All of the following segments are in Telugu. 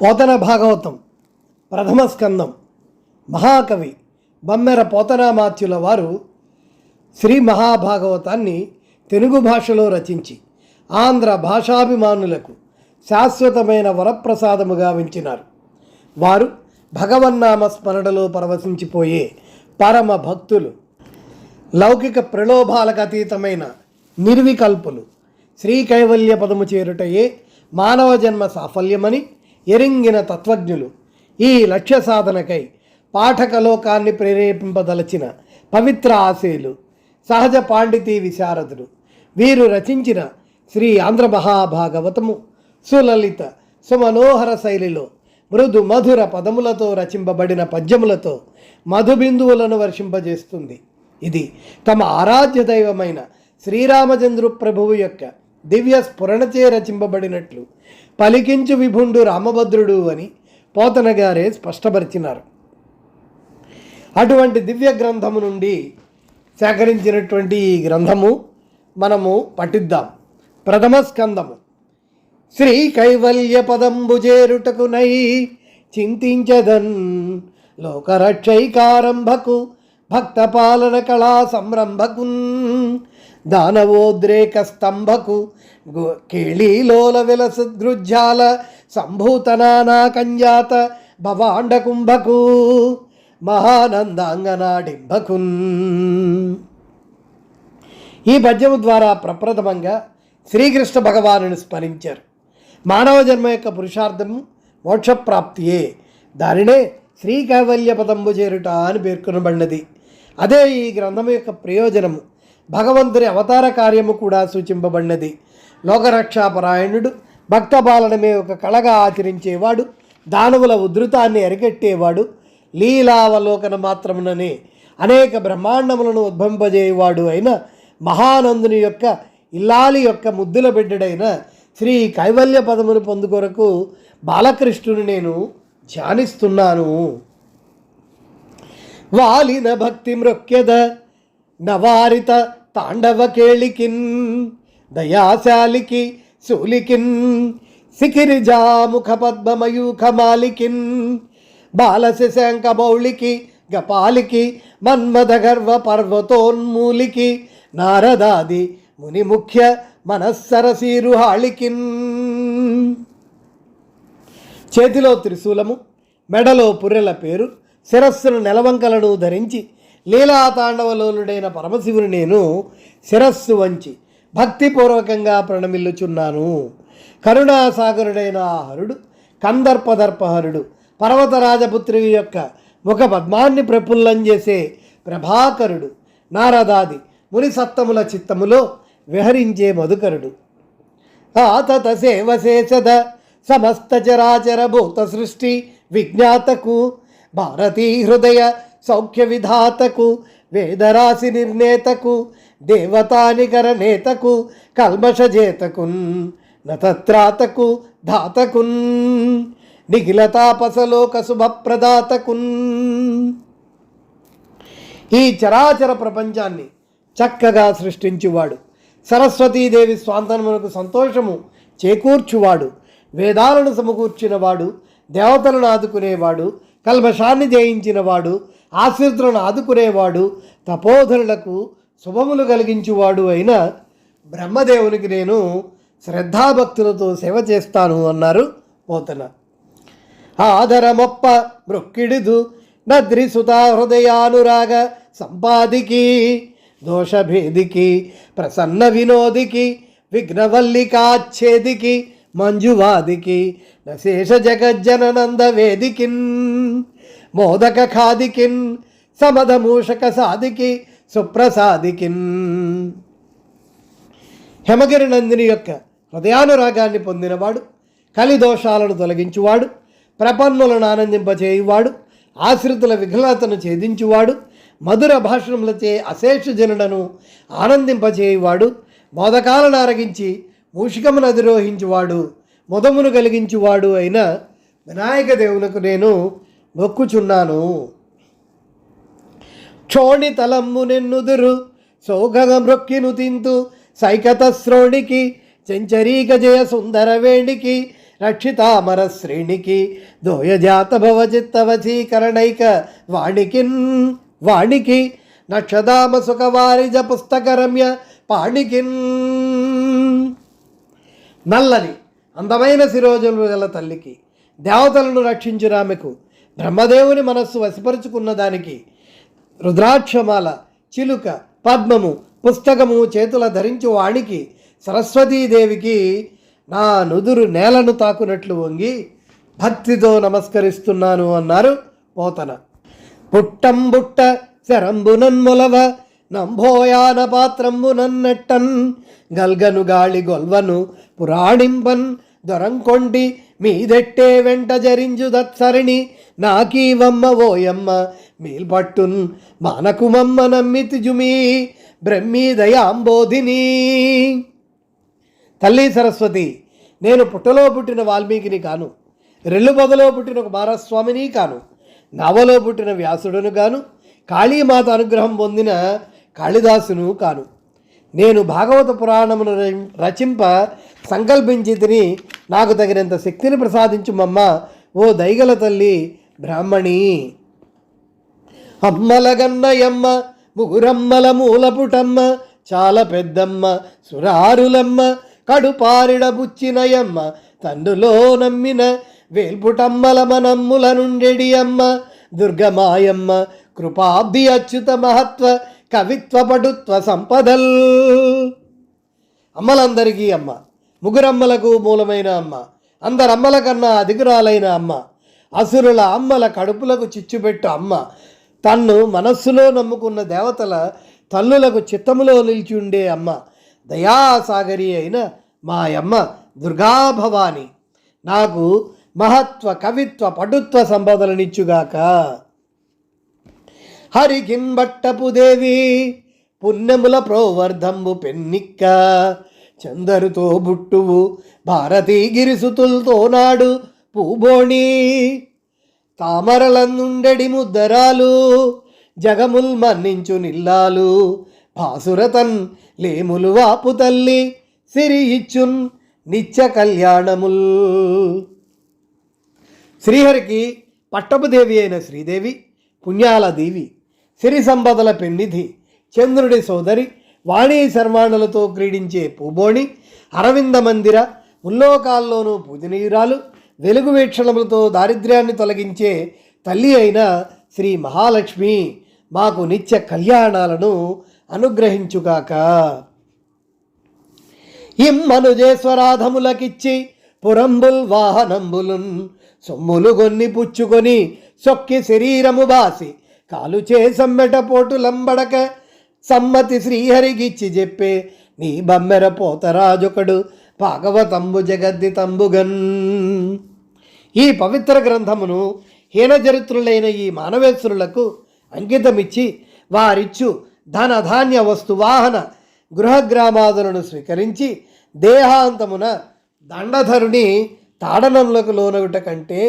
పోతన భాగవతం ప్రథమ స్కందం. మహాకవి బమ్మెర పోతనామాత్యుల వారు శ్రీ మహాభాగవతాన్ని తెలుగు భాషలో రచించి ఆంధ్ర భాషాభిమానులకు శాశ్వతమైన వరప్రసాదముగా వించినారు. వారు భగవన్నామ స్మరణలో పరవశించిపోయే పరమ భక్తులు లౌకిక ప్రలోభాలకు అతీతమైన నిర్వికల్పులు శ్రీ కైవల్య పదము చేరుటయే మానవ జన్మ సాఫల్యమని ఎరింగిన తత్వజ్ఞులు. ఈ లక్ష్య సాధనకై పాఠకలోకాన్ని ప్రేరేపింపదలచిన పవిత్ర ఆశయులు సహజ పాండితీ విశారదులు. వీరు రచించిన శ్రీ ఆంధ్ర మహాభాగవతము సులలిత సుమనోహర శైలిలో మృదు మధుర పదములతో రచింపబడిన పద్యములతో మధుబిందువులను వర్షింపజేస్తుంది. ఇది తమ ఆరాధ్య దైవమైన శ్రీరామచంద్రు ప్రభువు యొక్క దివ్య స్ఫురణచే రచింపబడినట్లు పలికించు విభుండు రామభద్రుడు అని పోతన గారే స్పష్టపరిచినారు. అటువంటి దివ్య గ్రంథము నుండి సేకరించినటువంటి ఈ గ్రంథము మనము పఠిద్దాం. ప్రథమ స్కందము. శ్రీ కైవల్య పదంబు చేరుటకునై చింతించదన్ లోకరక్షైకారంభకు భక్త పాలన కళా సంరంభకున్ దానవోద్రేక స్తంభకు కేళీలోల విలసదృజ్జాల సంభూతనానా కంజాత భవాండ కుంభకు మహానందాంగనాడింభకున్ ఈ పద్యం ద్వారా ప్రప్రథమంగా శ్రీకృష్ణ భగవానుని స్మరించారు. మానవ జన్మ యొక్క పురుషార్థము మోక్షప్రాప్తియే. దానినే శ్రీకైవల్య పదంబు చేరుట అని పేర్కొనబడినది. అదే ఈ గ్రంథం యొక్క ప్రయోజనము. భగవంతుని అవతార కార్యము కూడా సూచింపబడినది. లోకరక్షాపరాయణుడు భక్త బాలనమే ఒక కళగా ఆచరించేవాడు దానవుల ఉధృతాన్ని అరికట్టేవాడు లీలావలోకన మాత్రముననే అనేక బ్రహ్మాండములను ఉద్భంపజేయవాడు అయిన మహానందుని యొక్క ఇల్లాలి యొక్క ముద్దుల బిడ్డడైన శ్రీ కైవల్య పదమును పొందుకొరకు బాలకృష్ణుని నేను ధ్యానిస్తున్నాను. వాలిన భక్తి మృక్యద నవారిత తాండవ కేళికిన్ దయాశాలికి శూలికిన్ సికిరిజాముఖ పద్మమయూఖమాలికిన్ బాలశశాంక మౌళికి గపాలికి మన్మథ గర్వ పర్వతోన్మూలికి నారదాది ముని ముఖ్య మనస్సరసీరుహాళికిన్. చేతిలో త్రిశూలము మెడలో పుర్రెల పేరు శిరస్సును నెలవంకలను ధరించి లీలాతాండవలోనుడైన పరమశివుని నేను శిరస్సు వంచి భక్తిపూర్వకంగా ప్రణమిల్లుచున్నాను. కరుణాసాగరుడైన ఆ హరుడు కందర్పదర్పహరుడు పర్వతరాజపుత్రి యొక్క ముఖ పద్మాన్ని ప్రఫుల్లం చేసే ప్రభాకరుడు నారదాది మునిసత్తముల చిత్తములో విహరించే మధుకరుడు. ఆతత సేవశేషద సమస్త చరాచర భూత సృష్టి విజ్ఞాతకు భారతీ హృదయ సౌఖ్య విధాతకు వేదరాశి నిర్ణేతకు దేవతానికర నేతకు కల్మషజేతకున్ నతత్రాతకు ధాతకున్ నిఖిలతాపసలోక శుభప్రదాతకున్. ఈ చరాచర ప్రపంచాన్ని చక్కగా సృష్టించువాడు. సరస్వతీదేవి స్వాంతనమునకు సంతోషము చేకూర్చువాడు. వేదాలను సమకూర్చినవాడు దేవతలను ఆదుకునేవాడు కల్మషాన్ని జయించినవాడు ఆశ్రితులను ఆదుకునేవాడు తపోధనులకు శుభములు కలిగించువాడు అయిన బ్రహ్మదేవునికి నేను శ్రద్ధాభక్తులతో సేవ చేస్తాను అన్నారు పోతన. ఆదరమొప్ప మృక్కిడిదు నద్రిసుతా హృదయానురాగ సంపాదికి దోషభేదికి ప్రసన్న వినోదికి విఘ్నవల్లికాచ్ఛేదికి మంజువాదికి నశేష జగజ్జననంద వేదికిన్ మోదక ఖాదికిన్ సమధమూషక సాధికి సుప్రసాదికిన్. హేమగిరి నందిని యొక్క హృదయానురాగాన్ని పొందినవాడు కలిదోషాలను తొలగించువాడు ప్రపన్నులను ఆనందింపచేయువాడు ఆశ్రితుల విఘ్నతను ఛేదించువాడు మధుర భాషణములచే అశేష జనులను ఆనందింపచేయువాడు మోదకాలను అరగించి మూషికమును అధిరోహించువాడు ముదమును కలిగించువాడు అయిన వినాయక దేవులకు నేను మొక్కుచున్నాను. క్షోణితలమ్ము నిన్నుదురు సోగగ మృక్కిను తింతు సైకత శ్రోణికి చెంచరీక జయ సుందర వేణికి రక్షితామర శ్రేణికి దోయజాత భవ చిత్తవచీకరణైక వాణికిన్ వాణికి నక్షదామ సుఖవారిజ పుస్తకరమ్య పాణికిన్. నల్లని అందమైన శిరోజులు గల తల్లికి దేవతలను రక్షించురామెకు ఆమెకు బ్రహ్మదేవుని మనస్సు వశపరుచుకున్న దానికి రుద్రాక్షమాల చిలుక పద్మము పుస్తకము చేతుల ధరించు వాణికి సరస్వతీదేవికి నా నుదురు నేలను తాకునట్లు వంగి భక్తితో నమస్కరిస్తున్నాను అన్నారు పోతన. పుట్టంబుట్ట శరంబునన్ములవ నంభోయాన పాత్రంబునన్నెట్టన్ గల్గను గాళి గొల్వను పురాణింపన్ దొరంకొండి మీదెట్టే వెంట జరించు దత్సరిణి? నాకీవమ్మ ఓయమ్మ. మీల్పట్టున్ మానకుమమ్మ నమ్మితిజుమీ బ్రహ్మీదయాంబోధిని తల్లి సరస్వతి నేను పుట్టలో పుట్టిన వాల్మీకిని కాను. రెల్లుబదలో పుట్టిన కుమారస్వామిని కాను. నవలో పుట్టిన వ్యాసుడును గాను. కాళీమాత అనుగ్రహం పొందిన కాళిదాసును కాను. నేను భాగవత పురాణమును రచింప సంకల్పించి తిని నాకు తగినంత శక్తిని ప్రసాదించుమమ్మ ఓ దైగల తల్లి బ్రాహ్మణి. అమ్మలగన్నయమ్మ ముగురమ్మల మూలపుటమ్మ చాలా పెద్దమ్మ సురారులమ్మ కడుపారిడ బుచ్చినయమ్మ తండ్రులో నమ్మిన వేల్పుటమ్మల మనమ్ముల నుండెడి అమ్మ దుర్గమాయమ్మ కృపాబ్ది అచ్యుత మహత్వ కవిత్వ పటుత్వ సంపదల్. అమ్మలందరికీ అమ్మ. ముగ్గురమ్మలకు మూలమైన అమ్మ. అందరమ్మల కన్నా అధికురాలైన అమ్మ. అసురుల అమ్మల కడుపులకు చిచ్చుపెట్టు అమ్మ. తన్ను మనస్సులో నమ్ముకున్న దేవతల తల్లులకు చిత్తములో నిలిచి ఉండే అమ్మ. దయాసాగరి అయిన మా అమ్మ దుర్గాభవాని. నాకు మహత్వ కవిత్వ పటుత్వ సంపదలనిచ్చుగాక. హరికిన్బట్టపు దేవి పుణ్యముల ప్రోవర్ధంబు పెన్నిక్క. చందరుతో బుట్టువు భారతీ గిరిసుతులతో నాడు పూబోణి. తామరలందుండెడి ముద్దరాలు జగముల్ మన్నించు నిల్లాలు భాసురతన్ లేములు వాపు తల్లి సిరి ఇచ్చున్ నిత్య కళ్యాణముల్. శ్రీహరికి పట్టపుదేవి అయిన శ్రీదేవి పుణ్యాల దేవి సిరి సంపదల పెన్నిధి చంద్రుడి సోదరి వాణీ శర్మాణులతో క్రీడించే పూబోణి అరవింద మందిర ముల్లోకాల్లోనూ పూజనీయురాలు వెలుగు వీక్షణములతో దారిద్ర్యాన్ని తొలగించే తల్లి అయిన శ్రీ మహాలక్ష్మి మాకు నిత్య కళ్యాణాలను అనుగ్రహించుగాక. ఇమ్మనుజేశ్వరాధములకిచ్చి పురంబుల్ వాహనంబులున్ సొమ్ములు గొన్ని పుచ్చుకొని సొక్కి శరీరము బాసి కాలుచే సమ్మెట పోటు లంబడక సమ్మతి శ్రీహరిగిచ్చి చెప్పే నీ బమ్మెర పోతరాజొకడు భాగవతంబు జగద్ది తంబుగన్. ఈ పవిత్ర గ్రంథమును హీనచరిత్రులైన ఈ మానవేశ్వరులకు అంకితమిచ్చి వారిచ్చు ధన ధాన్య వస్తు వాహన గృహగ్రామాదులను స్వీకరించి దేహాంతమున దండధరుని తాడనములకు లోనగుట కంటే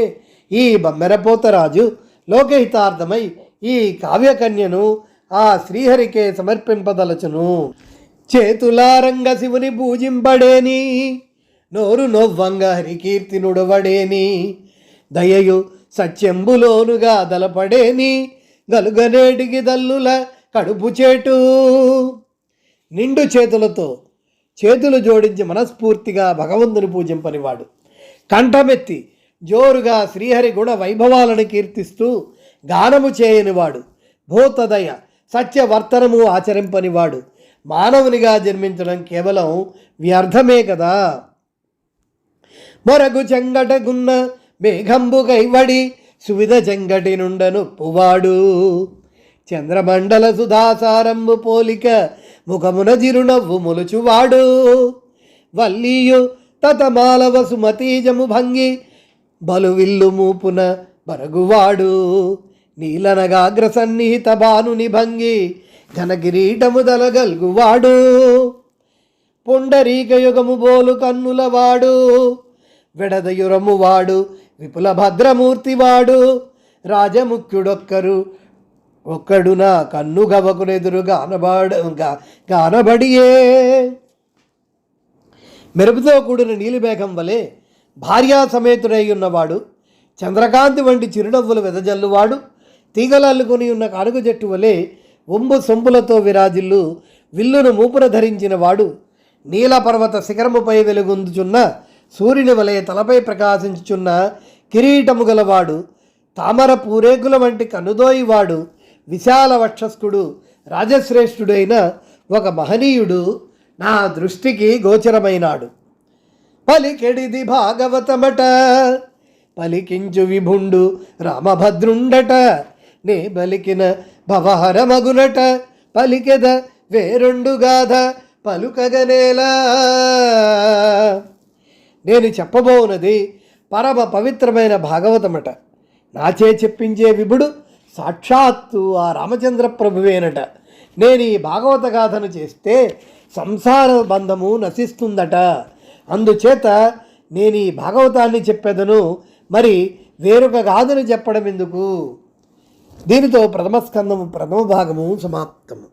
ఈ బమ్మెరపోతరాజు లోకహితార్థమై ఈ కావ్యకన్యను ఆ శ్రీహరికే సమర్పింపదలచును. చేతులారంగ శివుని పూజింపడేని నోరు నొవ్వంగ హరికీర్తి నుడవడేని దయయు సత్యంబులోనుగా దలపడేని గలుగనేటికి దల్లుల కడుపు చేటు. నిండు చేతులతో చేతులు జోడించి మనస్ఫూర్తిగా భగవంతుని పూజింపనివాడు. కంఠమెత్తి జోరుగా శ్రీహరి గుణ వైభవాలను కీర్తిస్తూ గానము చేయనివాడు. భూతదయ సత్యవర్తనము ఆచరింపనివాడు. మానవునిగా జన్మించడం కేవలం వ్యర్థమే కదా. మొరగు చెంగటగున్న మేఘంబు కైవడి సువిధ చెంగటి నుండను పువాడు చంద్రమండల సుధాసారంబు పోలిక ముఖమున చిరునవ్వు మొలుచువాడు. వల్లీయు తతమాలవ సుమతీజము భంగి బలువిల్లు మూపున బరగువాడు. నీలనగాగ్ర సన్నిహిత భానుని భంగి ఘనకిరీటము దలగలుగువాడు. పుండరీక యుగము బోలు కన్నులవాడు. వెడదయురము వాడు విపుల భద్రమూర్తివాడు రాజముఖ్యుడొక్కరు ఒక్కడు నా కన్ను గవకునెదురు గానబాడ గా- గానబడియే. మెరుపుతో కూడిన నీలిమేఘం వలె భార్యా సమేతుడై ఉన్నవాడు చంద్రకాంతి వంటి చిరునవ్వులు వెదజల్లువాడు. తీగలల్లుకొని ఉన్న కానుక జట్టు వలె ఒంబు సొంపులతో విరాజిల్లు విల్లును మూపున ధరించిన వాడు నీలపర్వత శిఖరముపై వెలుగొందుచున్న సూర్యుని వలె తలపై ప్రకాశించుచున్న కిరీటము గలవాడు తామర పూరేకుల వంటి కనుదోయివాడు విశాల వక్షస్థుడు రాజశ్రేష్ఠుడైన ఒక మహనీయుడు నా దృష్టికి గోచరమైనాడు. పలికెడిది భాగవతమట పలికించు విభుండు రామభద్రుండట నే బలికిన భవహరమగునట పలికెద వేరొండు గాథ పలుకగనేలా. నేను చెప్పబోనది పరమ పవిత్రమైన భాగవతమట. నాచే చెప్పించే విభుడు సాక్షాత్తు ఆ రామచంద్ర ప్రభువేనట నేను ఈ భాగవత గాథను చేస్తే సంసార బంధము నశిస్తుందట. అందుచేత నేను ఈ భాగవతాన్ని చెప్పేదను. మరి వేరొక గాథను చెప్పడం ఎందుకు దీనితో ప్రథమ స్కందము ప్రథమ భాగము సమాప్తము.